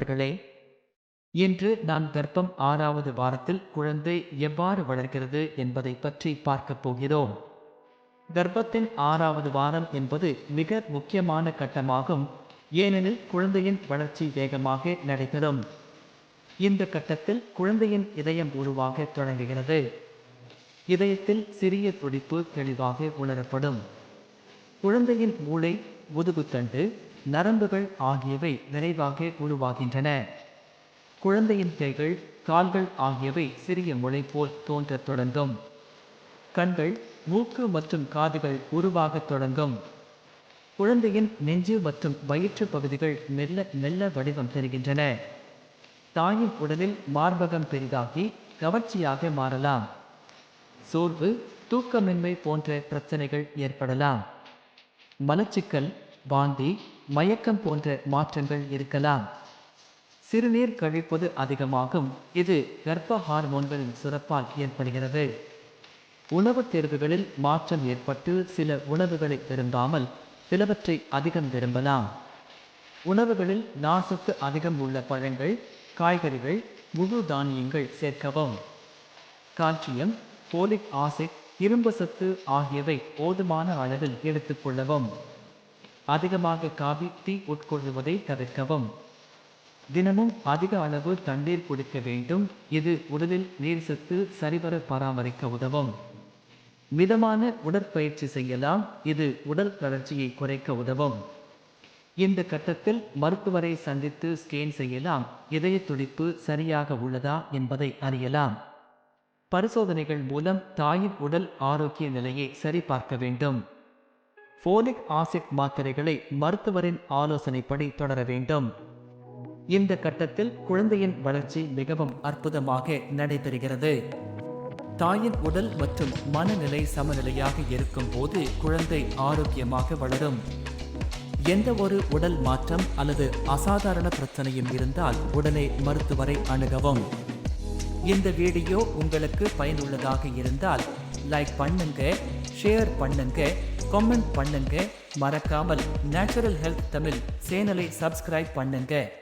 நண்பர்களே இன்று நான் கர்ப்பம் ஆறாவது வாரத்தில் குழந்தை எவ்வாறு வளர்கிறது என்பதை பற்றி பார்க்கப் போகிறோம். கர்ப்பத்தின் ஆறாவது வாரம் என்பது மிக முக்கியமான கட்டமாகும். ஏனெனில் குழந்தையின் வளர்ச்சி வேகமாக நடைபெறும். இந்த கட்டத்தில் குழந்தையின் இதயம் உருவாக தொடங்குகிறது. இதயத்தில் சிறிய துடிப்பு தெளிவாக உணரப்படும். குழந்தையின் மூளை முதுகுத்தண்டு நரம்புகள் ஆகியவை விரைவாக உருவாகின்றன. குழந்தையின் கைகள் கால்கள் ஆகியவை சிறிய முளை போல் தோன்றத் தொடங்கும். கண்கள் மூக்கு மற்றும் காதுகள் உருவாகத் தொடங்கும். குழந்தையின் நெஞ்சு மற்றும் வயிற்று பகுதிகள் மெல்ல மெல்ல வடிவம் பெறுகின்றன. தாயின் உடலில் மார்பகம் பெரிதாகி கவர்ச்சியாக மாறலாம். சோர்வு தூக்கமின்மை போன்ற பிரச்சனைகள் ஏற்படலாம். மலச்சிக்கல் வாந்தி மயக்கம் போன்ற மாற்றங்கள் இருக்கலாம். சிறுநீர் கழிப்பது அதிகமாகும். இது கர்ப்ப ஹார்மோன்களின் சுரப்பால் ஏற்படுகிறது. உணவுத் தேர்வுகளில் மாற்றம் ஏற்பட்டு சில உணவுகளை விரும்பாமல் சிலவற்றை அதிகம் விரும்பலாம். உணவுகளில் நார்சத்து அதிகம் உள்ள பழங்கள் காய்கறிகள் முழு தானியங்கள் சேர்க்கவும். கால்சியம் போலிக் ஆசிட் இரும்பு சத்து ஆகியவை போதுமான அளவில் எடுத்துக்கொள்ளவும் அதிகமாக காபி டீ உட்கொள்வதை தவிர்க்கவும். தினமும் அதிக அளவு தண்ணீர் குடிக்க வேண்டும். இது உடலில் நீர் சத்து சரிவர பராமரிக்க உதவும். மிதமான உடற்பயிற்சி செய்யலாம். இது உடல் தளர்ச்சியை குறைக்க உதவும். இந்த கட்டத்தில் மருத்துவரை சந்தித்து ஸ்கேன் செய்யலாம். இதய துடிப்பு சரியாக உள்ளதா என்பதை அறியலாம். பரிசோதனைகள் மூலம் தாயின் உடல் ஆரோக்கிய நிலையை சரிபார்க்க வேண்டும். ஃபோலிக் ஆசிட் மாத்திரைகளை மருத்துவரின் ஆலோசனைப்படி தொடர வேண்டும். இந்த கட்டத்தில் குழந்தையின் வளர்ச்சி மிகவும் அற்புதமாக நடைபெறுகிறது. தாயின் உடல் மற்றும் மனநிலை சமநிலையாக இருக்கும் போது குழந்தை ஆரோக்கியமாக வளரும். எந்த ஒரு உடல் மாற்றம் அல்லது அசாதாரண பிரச்சனையும் இருந்தால் உடனே மருத்துவரை அணுகவும். இந்த வீடியோ உங்களுக்கு பயனுள்ளதாக இருந்தால் லைக் பண்ணுங்க ஷேர் பண்ணுங்க கமெண்ட் பண்ணுங்க. மறக்காமல் நேச்சுரல் ஹெல்த் தமிழ் சேனலை சப்ஸ்கிரைப் பண்ணுங்க.